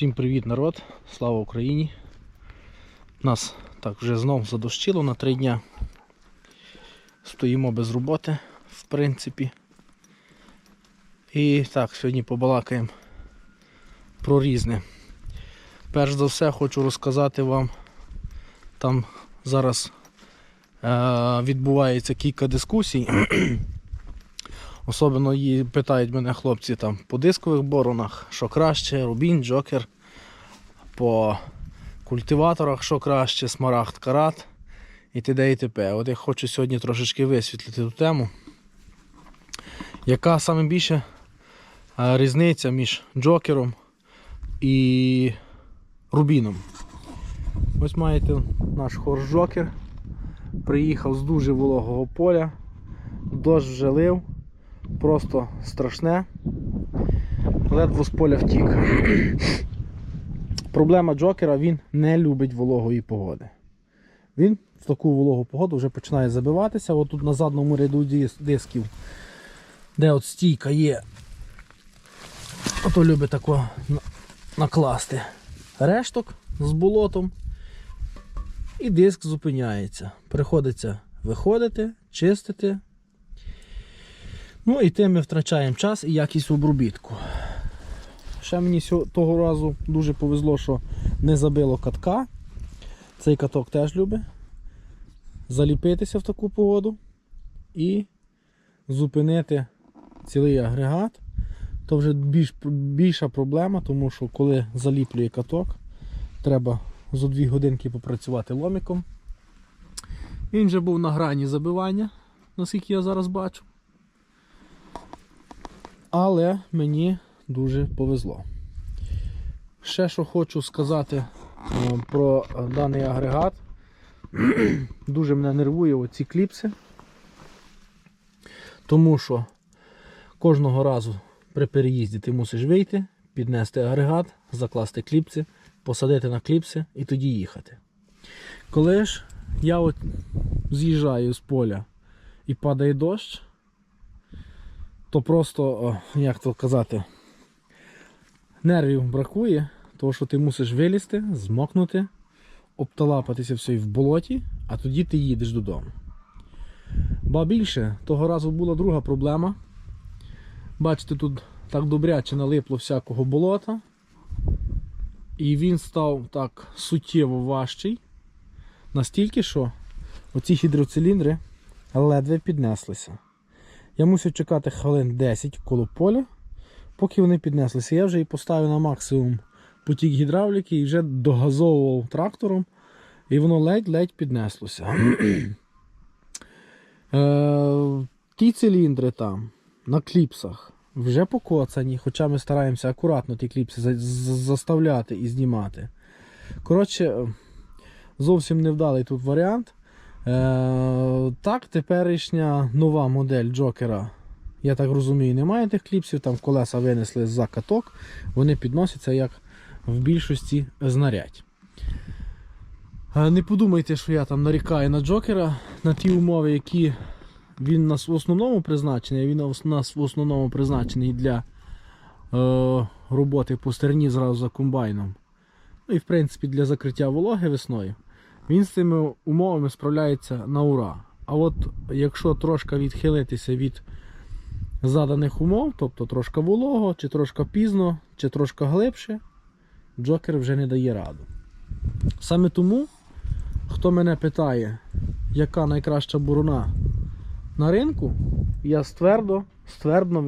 Всім привіт, народ! Слава Україні! Нас так вже знов задощило на три дня. Стоїмо без роботи, в принципі. І так, сьогодні побалакаємо про різне. Перш за все хочу розказати вам, там зараз е- відбувається кілька дискусій. Особливо її питають мене хлопці там по дискових боронах, що краще, рубін, джокер, по культиваторах, що краще, смарагд, карат і т.д. і т.п. От я хочу сьогодні трошечки висвітлити ту тему. Яка саме більше е, різниця між джокером і рубіном? Ось маєте наш хорс-джокер. Приїхав з дуже вологого поля, дощ вже лив просто страшне. Ледве з поля втік. Проблема Джокера, він не любить вологої погоди. Він в таку вологу погоду вже починає забиватися. От тут на задньому ряду дисків, де от стійка є, ото любить тако накласти решток з болотом. І диск зупиняється. Приходиться виходити, чистити, Ну і тим ми втрачаємо час і якість обробітку. Ще мені того разу дуже повезло, що не забило катка. Цей каток теж любить заліпитися в таку погоду і зупинити цілий агрегат. То вже більш, більша проблема, тому що коли заліплює каток, треба зо дві годинки попрацювати ломиком. Він вже був на грані забивання, наскільки я зараз бачу. Але мені дуже повезло. Ще що хочу сказати е, про даний агрегат. Дуже мене нервує оці кліпси. Тому що кожного разу при переїзді ти мусиш вийти, піднести агрегат, закласти кліпси, посадити на кліпси і тоді їхати. Коли ж я от з'їжджаю з поля і падає дощ, то просто, як то казати, нервів бракує, тому що ти мусиш вилізти, змокнути, обталапатися все в болоті, а тоді ти їдеш додому. Ба більше, того разу була друга проблема. Бачите, тут так добряче налипло всякого болота, і він став так суттєво важчий, настільки, що оці гідроциліндри ледве піднеслися. Я мусив чекати хвилин 10 коло поля, поки вони піднеслися. Я вже і поставив на максимум потік гідравліки і вже догазовував трактором, і воно ледь-ледь піднеслося. Е, Ті циліндри там на кліпсах вже покоцані, хоча ми стараємося акуратно ті кліпси заставляти і знімати. Коротше, зовсім невдалий тут варіант. Е, так, теперішня нова модель Джокера, я так розумію, немає тих кліпсів, там колеса винесли за каток, вони підносяться як в більшості знарядь. Е, не подумайте, що я там нарікаю на Джокера на ті умови, які він нас в основному призначений, він нас в основному призначений для е, роботи по стерні зразу за комбайном. Ну і в принципі для закриття вологи весною. Він з цими умовами справляється на ура. А от якщо трошки відхилитися від заданих умов, тобто трошки волого, чи трошки пізно, чи трошки глибше, Джокер вже не дає раду. Саме тому, хто мене питає, яка найкраща борона на ринку, я ствердо, ствердно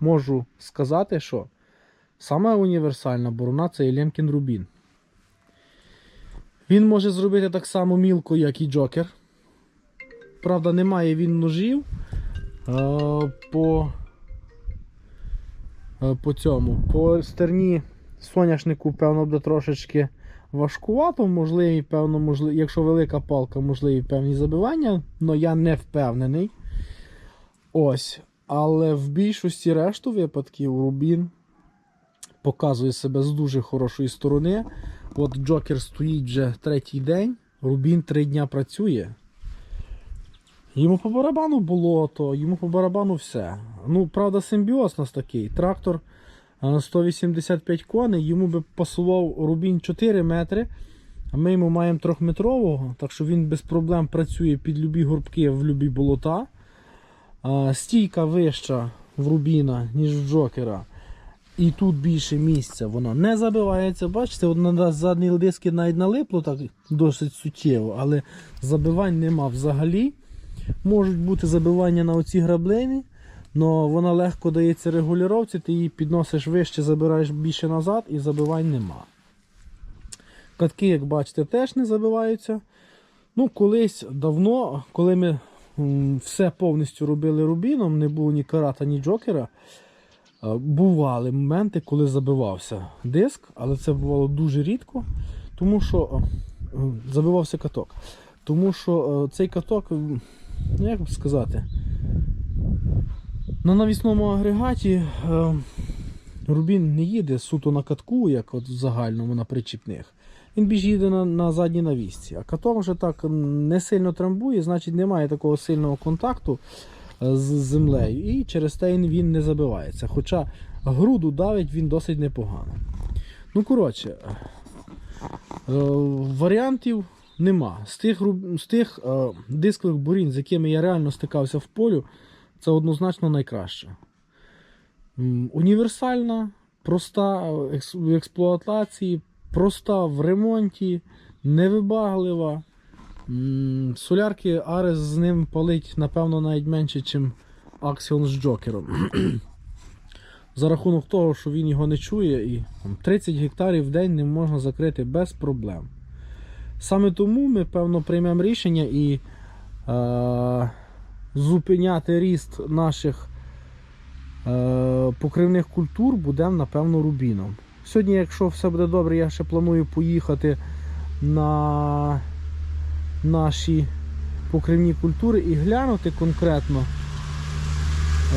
можу сказати, що саме універсальна борона це Єленкін Рубін. Він може зробити так само мілко, як і Джокер. Правда, немає він ножів по, по цьому. По стерні соняшнику, певно, буде трошечки важкувато, можливі, певно, можливі, якщо велика палка, можливі певні забивання, але я не впевнений. Ось. Але в більшості решту випадків Рубін показує себе з дуже хорошої сторони. От Джокер стоїть вже третій день, Рубін три дня працює. Йому по барабану болото, йому по барабану все. Ну, правда, симбіоз у нас такий. Трактор 185 коней, йому би пасував рубін 4 метри. А ми йому маємо 3-метрового, так що він без проблем працює під любі горбки в любі болота. Стійка вища в рубіна, ніж в Джокера. І тут більше місця, воно не забивається. Бачите, на задній диски навіть налипло так досить суттєво, але забивань нема взагалі. Можуть бути забивання на оці граблини, але вона легко дається регулюровці, ти її підносиш вище, забираєш більше назад і забивань нема. Катки, як бачите, теж не забиваються. Ну, колись давно, коли ми все повністю робили рубіном, не було ні карата, ні джокера. Е, Бували моменти, коли забивався диск, але це бувало дуже рідко, тому що е, забивався каток. Тому що е, цей каток, ну як би сказати, на навісному агрегаті рубін не їде суто на катку, як от в загальному на причіпних. Він більш їде на, на задній навісці. А каток вже так не сильно трамбує, значить немає такого сильного контакту з землею. І через те він- не забивається. Хоча груду давить він досить непогано. Ну, коротше, е, варіантів нема. З тих, з тих е, дискових бурінь, з якими я реально стикався в полю, це однозначно найкраще. Універсальна, проста в експлуатації, проста в ремонті, невибаглива. Солярки Арес з ним палить, напевно, навіть менше, ніж Axion з Джокером. За рахунок того, що він його не чує, і там, 30 гектарів в день не можна закрити без проблем. Саме тому ми, певно, приймемо рішення і е, зупиняти ріст наших е, покривних культур будемо, напевно, рубіном. Сьогодні, якщо все буде добре, я ще планую поїхати на наші покривні культури і глянути конкретно,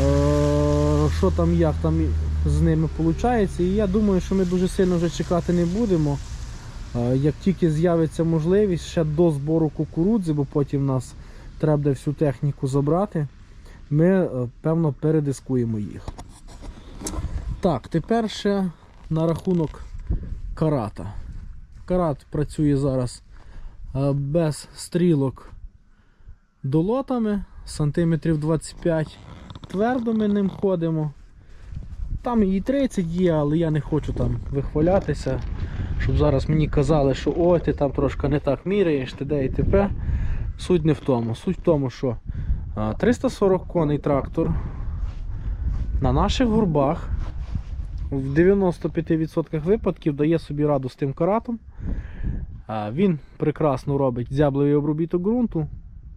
е, що там, як там з ними виходить. І я думаю, що ми дуже сильно вже чекати не будемо. Е, Як тільки з'явиться можливість ще до збору кукурудзи, бо потім нас треба буде всю техніку забрати, ми е, певно передискуємо їх. Так, тепер ще на рахунок карата. Карат працює зараз без стрілок долотами, сантиметрів 25. Твердо ми ним ходимо. Там і 30 є, але я не хочу там вихвалятися, щоб зараз мені казали, що ой, ти там трошки не так міряєш, ти де і т.п. Суть не в тому. Суть в тому, що 340 коней трактор на наших горбах в 95% випадків дає собі раду з тим каратом. Він прекрасно робить зябловий обробіток ґрунту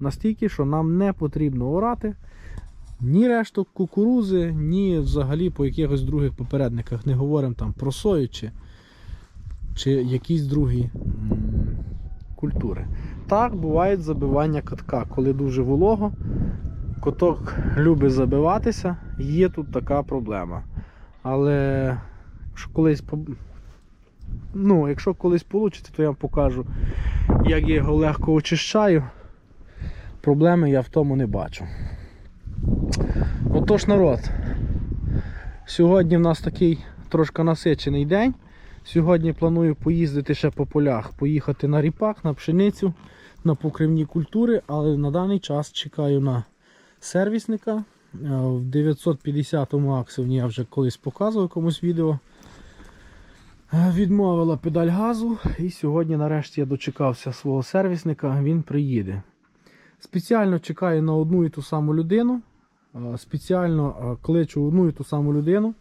настільки, що нам не потрібно орати ні решток кукурузи, ні взагалі по якихось других попередниках. Не говоримо там про сою чи, чи якісь другі культури. Так, бувають забивання катка, коли дуже волого. Коток любить забиватися, є тут така проблема. Але якщо колись ну, якщо колись вийде, то я вам покажу, як я його легко очищаю. Проблеми я в тому не бачу. Отож, народ. Сьогодні в нас такий трошки насичений день. Сьогодні планую поїздити ще по полях, поїхати на ріпак, на пшеницю, на покривні культури, але на даний час чекаю на сервісника. Е, В 950-му аксіоні я вже колись показував комусь відео. Е, Відмовила педаль газу, і сьогодні нарешті я дочекався свого сервісника, він приїде. Спеціально чекаю на одну і ту саму людину. Е, Спеціально е, кличу одну і ту саму людину.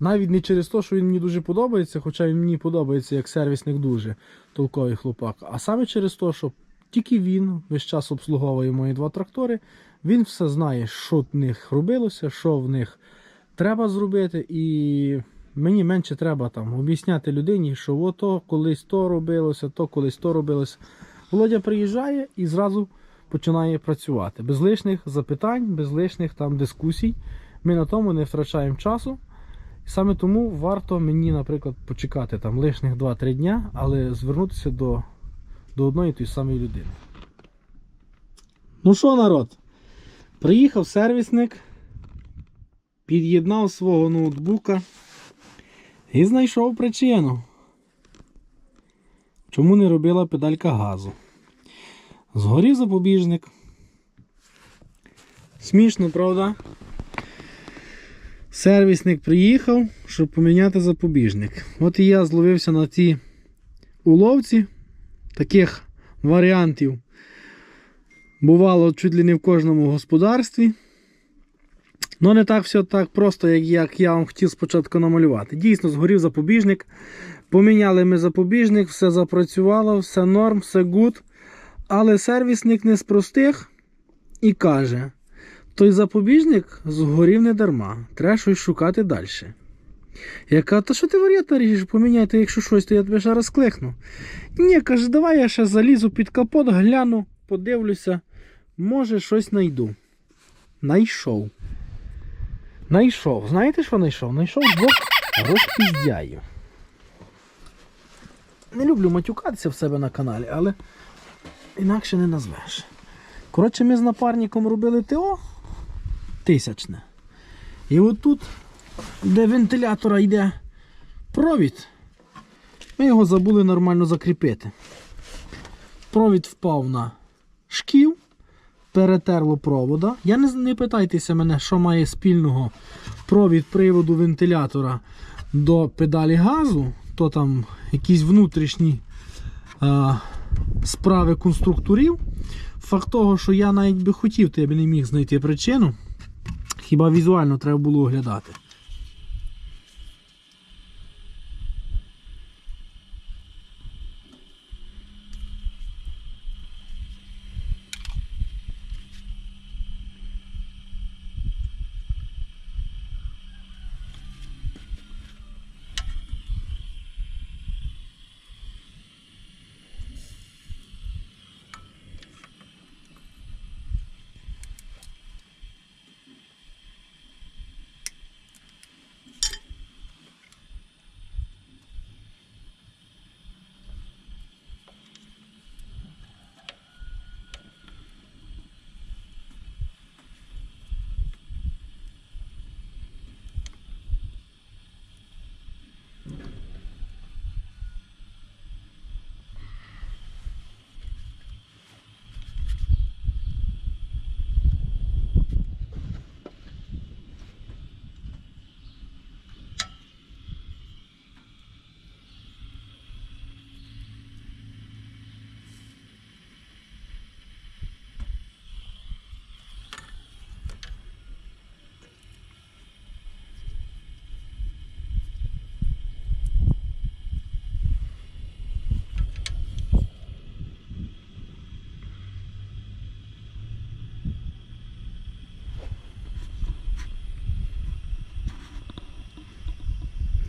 Навіть не через те, що він мені дуже подобається, хоча він мені подобається як сервісник дуже толковий хлопак. А саме через те, що тільки він весь час обслуговує мої два трактори, він все знає, що в них робилося, що в них треба зробити, і мені менше треба там об'ясняти людині, що ото колись то робилося, то колись то робилося. Володя приїжджає і зразу починає працювати. Без лишніх запитань, без лишніх там дискусій. Ми на тому не втрачаємо часу. І саме тому варто мені, наприклад, почекати там лишніх 2-3 дня, але звернутися до, до одної тої самої людини. Ну що, народ? Приїхав сервісник. під'єднав свого ноутбука і знайшов причину. Чому не робила педалька газу? Згорів запобіжник. Смішно, правда? Сервісник приїхав, щоб поміняти запобіжник. От і я зловився на цій уловці. Таких варіантів бувало чуть ли не в кожному господарстві. Ну, не так все так просто, як, як я вам хотів спочатку намалювати. Дійсно, згорів запобіжник. Поміняли ми запобіжник, все запрацювало, все норм, все гуд. Але сервісник не з простих і каже: той запобіжник згорів не дарма, треба щось шукати далі. Я кажу, та що ти варіата ріжеш, поміняйте, якщо щось, то я тебе ще раз кликну. Ні, каже, давай я ще залізу під капот, гляну, подивлюся, може щось знайду. Найшов. Найшов. Знаєте, що знайшов? Найшов двох розпіздяїв. Не люблю матюкатися в себе на каналі, але інакше не назвеш. Коротше, ми з напарником робили ТО тисячне. І отут, де вентилятора йде провід, ми його забули нормально закріпити. Провід впав на шків, перетерло провода. Я не, не питайтеся мене, що має спільного провід приводу вентилятора до педалі газу, то там якісь внутрішні а, справи конструкторів. Факт того, що я навіть би хотів, то я б не міг знайти причину. Хіба візуально треба було оглядати.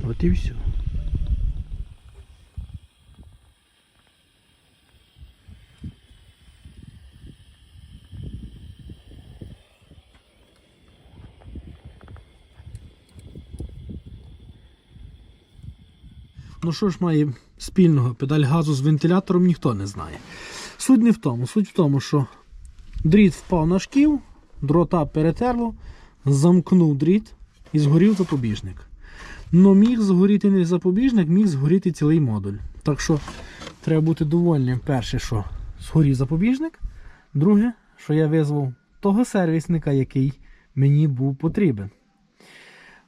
От і все. Ну що ж має спільного педаль газу з вентилятором ніхто не знає. Суть не в тому. Суть в тому, що дріт впав на шків, дрота перетерло, замкнув дріт і згорів запобіжник. Но міг згоріти не запобіжник, міг згоріти цілий модуль. Так що треба бути довольним. Перше, що згорів запобіжник. Друге, що я визвав того сервісника, який мені був потрібен.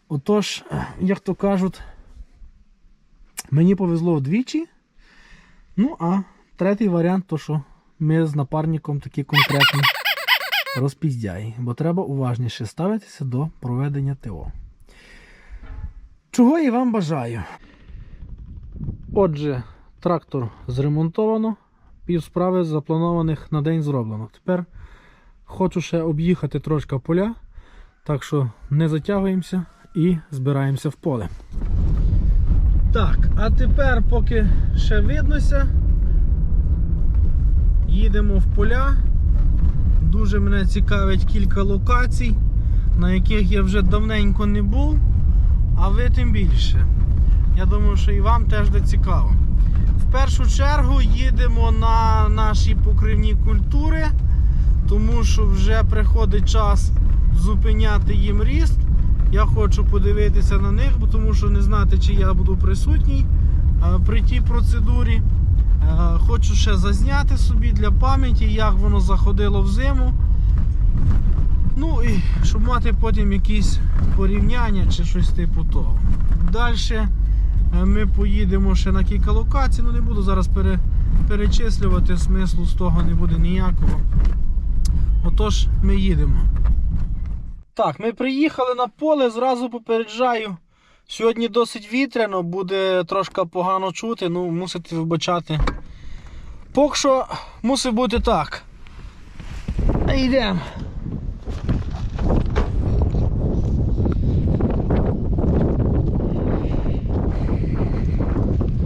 Отож, як то кажуть, мені повезло вдвічі. Ну, а третій варіант, то що ми з напарником такі конкретні розпіздяї. Бо треба уважніше ставитися до проведення ТО. Чого і вам бажаю. Отже, трактор зремонтовано, пів справи запланованих на день зроблено. Тепер хочу ще об'їхати трошки поля, так що не затягуємося і збираємося в поле. Так, а тепер, поки ще виднося, їдемо в поля. Дуже мене цікавить кілька локацій, на яких я вже давненько не був. А ви тим більше. Я думаю, що і вам теж буде цікаво. В першу чергу їдемо на наші покривні культури, тому що вже приходить час зупиняти їм ріст Я хочу подивитися на них, тому що не знати, чи я буду присутній е, при тій процедурі. Е, Хочу ще зазняти собі для пам'яті, як воно заходило в зиму. Ну і щоб мати потім якісь порівняння чи щось типу того. Далі ми поїдемо ще на кілька локацій. Ну не буду зараз пере, перечислювати, смислу з того не буде ніякого. Отож, ми їдемо. Так, ми приїхали на поле, зразу попереджаю. Сьогодні досить вітряно, буде трошки погано чути, ну мусите вибачати. Поки що мусить бути так. Йдемо.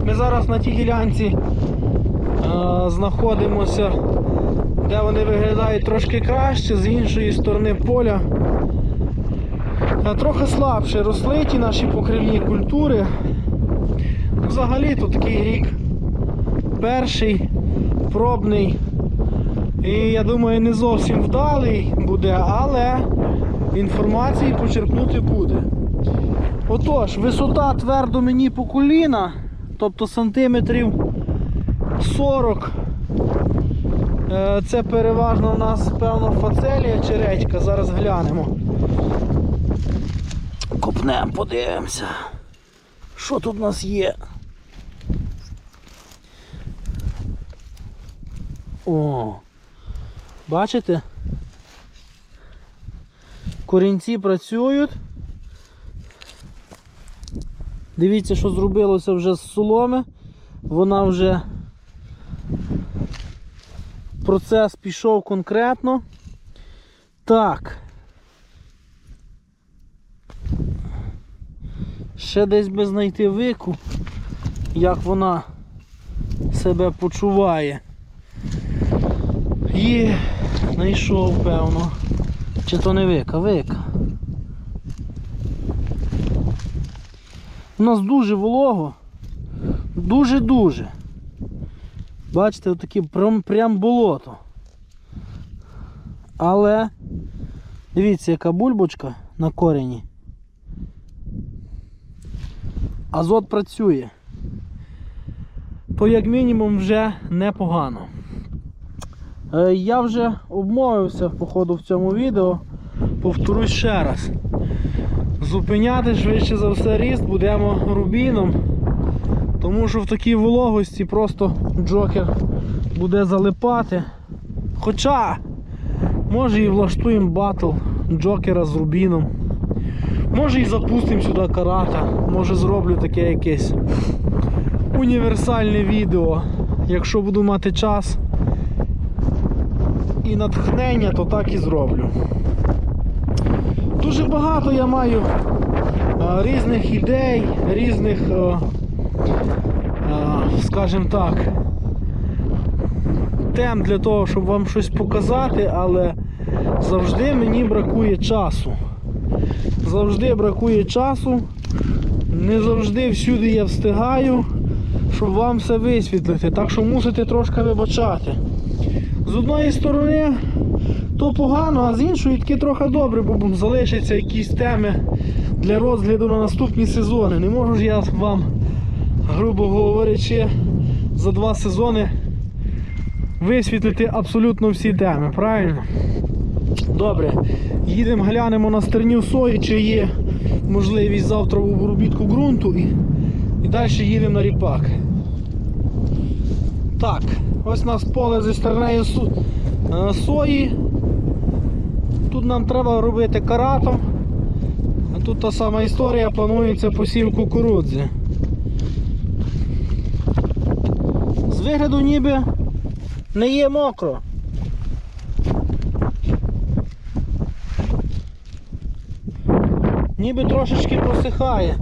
Ми зараз на тій ділянці знаходимося, де вони виглядають трошки краще, з іншої сторони поля. Е, Трохи слабше росли ті наші покривні культури. Взагалі тут такий рік перший, пробний. І я думаю, не зовсім вдалий буде, але інформації почерпнути буде. Отож, висота твердо мені по коліна, тобто сантиметрів 40. Е, Це переважно у нас, певно, фацелія чи редька. Зараз глянемо. Копнемо, подивимося. Що тут у нас є? О, бачите? Корінці працюють. Дивіться, що зробилося вже з соломи. Вона вже процес пішов конкретно. Так. Ще десь би знайти вику, як вона себе почуває. Є, знайшов, певно. Чи то не вика, вика. У нас дуже волого. Дуже-дуже. Бачите, отаке прям, прям болото. Але дивіться, яка бульбочка на корені. Азот працює. То як мінімум вже непогано. Е, Я вже обмовився походу в цьому відео. Повторюсь ще раз. Зупиняти швидше за все ріст будемо рубіном. Тому що в такій вологості просто джокер буде залипати. Хоча, може і влаштуємо батл джокера з рубіном. Може і запустимо сюди карата, може зроблю таке якесь універсальне відео. Якщо буду мати час і натхнення, то так і зроблю. Дуже багато я маю різних ідей, різних, скажімо так, тем для того, щоб вам щось показати, але завжди мені бракує часу. Завжди бракує часу. Не завжди всюди я встигаю, щоб вам все висвітлити. Так що мусите трошки вибачати. З одної сторони то погано, а з іншої таки трохи добре, бо залишаться якісь теми для розгляду на наступні сезони. Не можу ж я вам, грубо говорячи, за два сезони висвітлити абсолютно всі теми, правильно? Добре, їдемо глянемо на стерню сої, чи є можливість завтра в обробітку ґрунту і, і далі їдемо на ріпак. Так, ось у нас поле зі стернею е, сої. Тут нам треба робити каратом. А тут та сама історія, планується посів кукурудзи. З вигляду ніби не є мокро. Ніби трошечки просихає.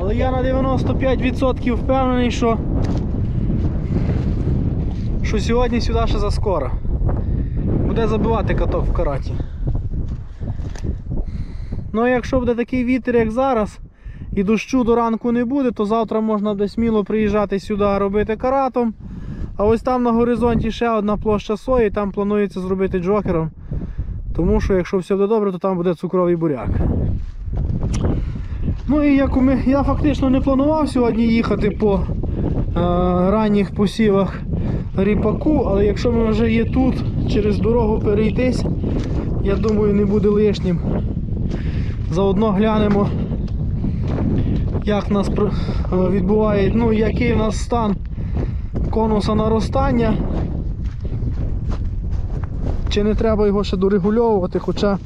Але я на 95% впевнений, що, що сьогодні сюди ще заскоро. Буде забивати каток в караті. Ну а якщо буде такий вітер, як зараз, і дощу до ранку не буде, то завтра можна буде сміло приїжджати сюди робити каратом. А ось там на горизонті ще одна площа сої, там планується зробити джокером. Тому що якщо все буде добре, то там буде цукровий буряк. Ну і як ми, я фактично не планував сьогодні їхати по е, ранніх посівах ріпаку, але якщо ми вже є тут, через дорогу перейтись, я думаю, не буде лишнім. Заодно глянемо, як нас відбуває, ну який у нас стан конуса наростання. Чи не треба його ще дорегульовувати, хоча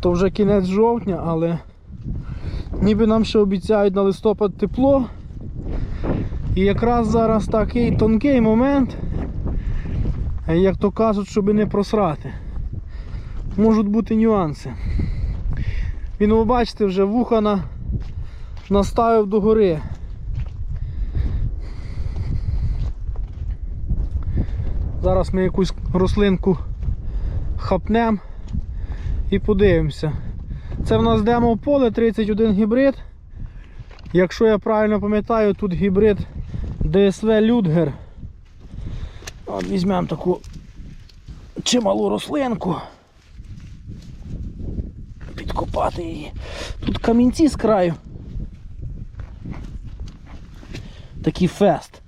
то вже кінець жовтня, але ніби нам ще обіцяють на листопад тепло. І якраз зараз такий тонкий момент, як то кажуть, щоб не просрати. Можуть бути нюанси. Він, ви бачите, вже вуха на, наставив догори. Зараз ми якусь рослинку хапнемо і подивимося. Це в нас демо поле 31 гібрид. Якщо я правильно пам'ятаю, тут гібрид DSV Людгер. От візьмемо таку чималу рослинку. Підкопати її. Тут камінці з краю. Такий фест.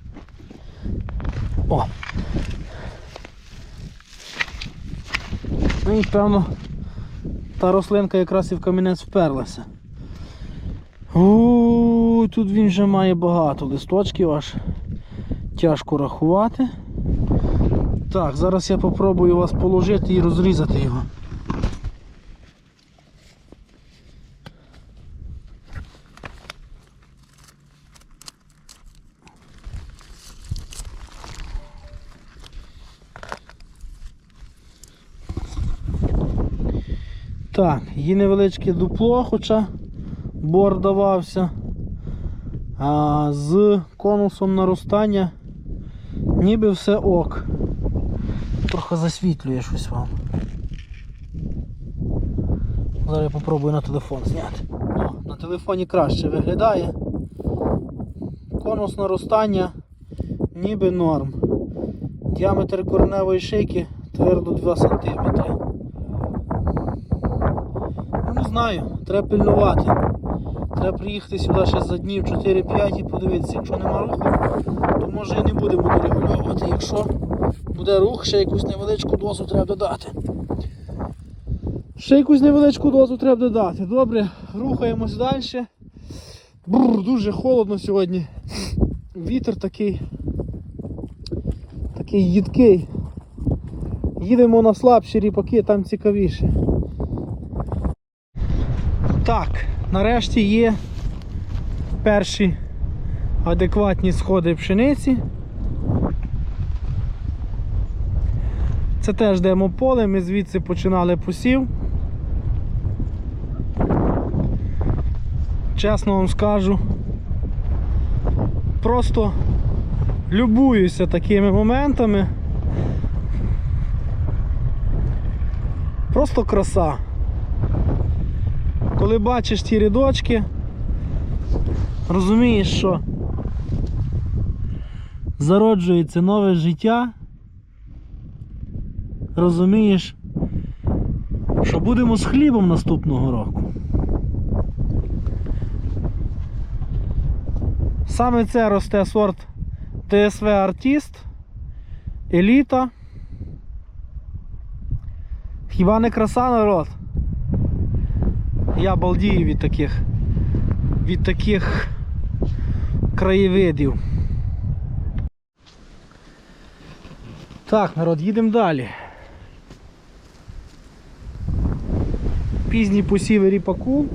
О! Ну і певно та рослинка якраз і в камінець вперлася. Уuu, тут він вже має багато листочків, аж тяжко рахувати. Так, зараз я попробую вас положити і розрізати його. Так, є невеличке дупло, хоча бор давався. А з конусом наростання ніби все ок. Трохи засвітлює щось вам. Зараз я попробую на телефон зняти. О, на телефоні краще виглядає. Конус наростання ніби норм. Діаметр кореневої шийки твердо 2 см. Ну, не знаю, треба пильнувати. Треба приїхати сюди ще за днів 4-5 і подивитися, якщо нема руху, то може і не будемо дорегулювати. Якщо буде рух, ще якусь невеличку дозу треба додати. Ще якусь невеличку дозу треба додати. Добре, рухаємось далі. Бррр, дуже холодно сьогодні. Вітер такий. Такий їдкий. Їдемо на слабші ріпаки, там цікавіше. Так, нарешті є перші адекватні сходи пшениці. Це теж демополе, ми звідси починали посів. Чесно вам скажу, просто любуюся такими моментами. Просто краса. Коли бачиш ті рядочки, розумієш, що зароджується нове життя, розумієш, що будемо з хлібом наступного року. Саме це росте сорт ТСВ Артіст, Еліта. Хіба не краса народ? Я балдію від таких від таких краєвидів. Так, народ, їдемо далі. Пізні посіви ріпаку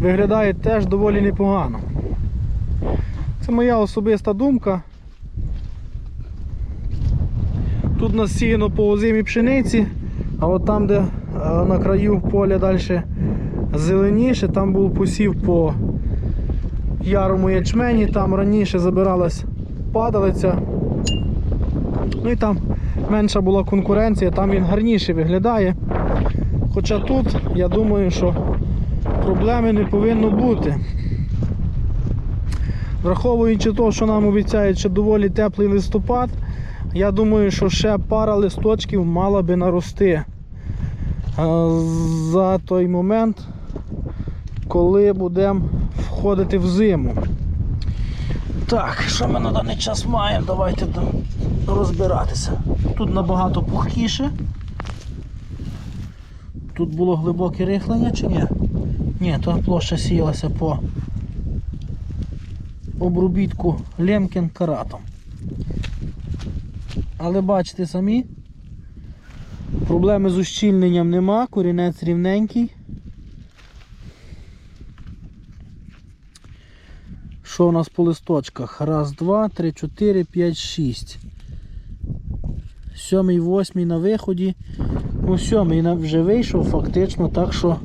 виглядають теж доволі непогано. Це моя особиста думка. Тут у нас сіяно по озимій пшениці, а от там, де на краю поля далі зеленіше, там був посів по ярому ячмені, там раніше забиралась падалиця. Ну і там менша була конкуренція, там він гарніше виглядає. Хоча тут, я думаю, що проблеми не повинно бути. Враховуючи те, що нам обіцяють ще доволі теплий листопад, Я думаю, що ще пара листочків мала би нарости за той момент, коли будемо входити в зиму. Так, що ми на даний час маємо? Давайте розбиратися. Тут набагато пухкіше. Тут було глибоке рихлення чи ні? Ні, то площа сіялася по обробітку Лемкін каратом. Але бачите самі, проблеми з ущільненням нема, корінець рівненький. Що у нас по листочках? Раз, два, три, чотири, п'ять, шість. Сьомий, восьмий на виході. Ну, сьомий вже вийшов фактично, так що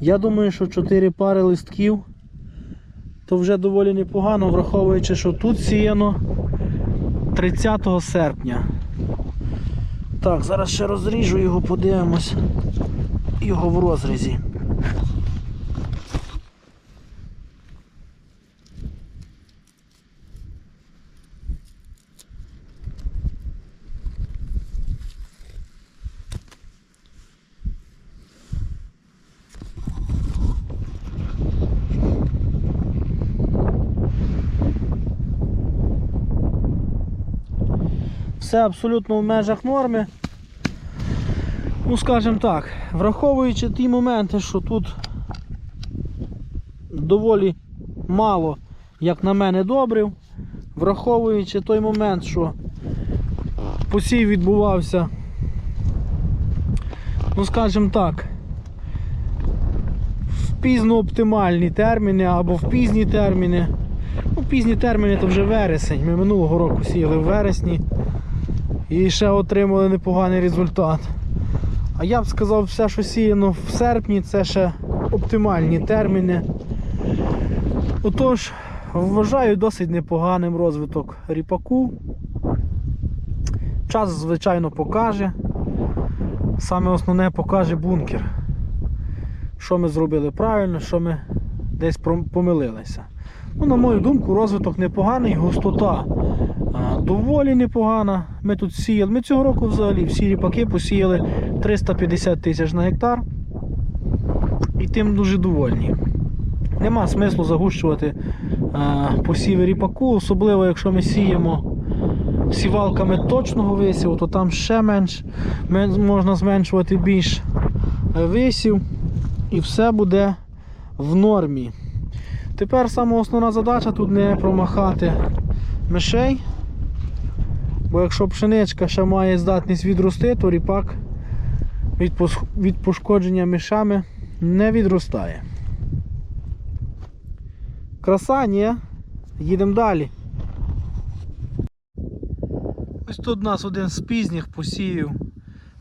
я думаю, що 4 пари листків то вже доволі непогано, враховуючи, що тут сіяно 30 серпня. Так, зараз ще розріжу його, подивимось. Його в розрізі. Все абсолютно в межах норми. Ну, скажімо так, враховуючи ті моменти, що тут доволі мало, як на мене, добрив, враховуючи той момент, що посів відбувався, ну скажімо так, в пізно оптимальні терміни або в пізні терміни. Ну, пізні терміни то вже вересень. Ми минулого року сіяли в вересні і ще отримали непоганий результат. А я б сказав, все, що сіяно в серпні, це ще оптимальні терміни. Отож, вважаю досить непоганим розвиток ріпаку. Час, звичайно, покаже. Саме основне покаже бункер. Що ми зробили правильно, що ми десь помилилися. Ну, на мою думку, розвиток непоганий, густота доволі непогана. Ми тут сіяли. Ми цього року взагалі всі ріпаки посіяли 350 тисяч на гектар. І тим дуже довольні. Нема смислу загущувати а, посіви ріпаку, особливо якщо ми сіємо сівалками точного висіву, то там ще менш можна зменшувати більш е, висів і все буде в нормі. Тепер саме основна задача тут не промахати мишей. Бо якщо пшеничка ще має здатність відрости, то ріпак від, пошкодження мишами не відростає. Краса, ні? Їдемо далі. Ось тут у нас один з пізніх посівів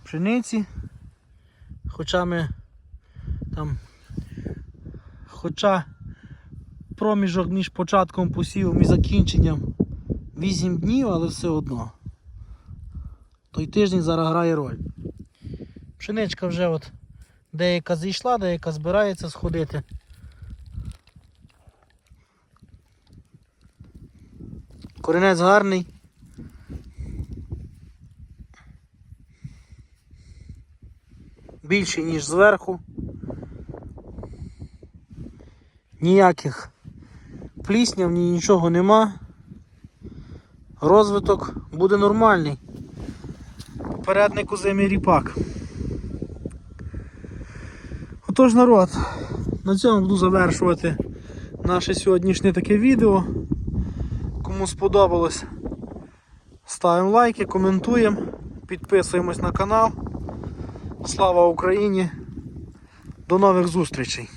пшениці. Хоча ми там. Хоча проміжок між початком посівом і закінченням 8 днів, але все одно. Той тиждень зараз грає роль. Пшеничка вже от деяка зійшла, деяка збирається сходити. Корінець гарний. Більший, ніж зверху. Ніяких плісняв, ні нічого нема. Розвиток буде нормальний. Попередник озимий ріпак. Отож, народ, на цьому буду завершувати наше сьогоднішнє таке відео. Кому сподобалось, ставимо лайки, коментуємо, підписуємось на канал. Слава Україні! До нових зустрічей!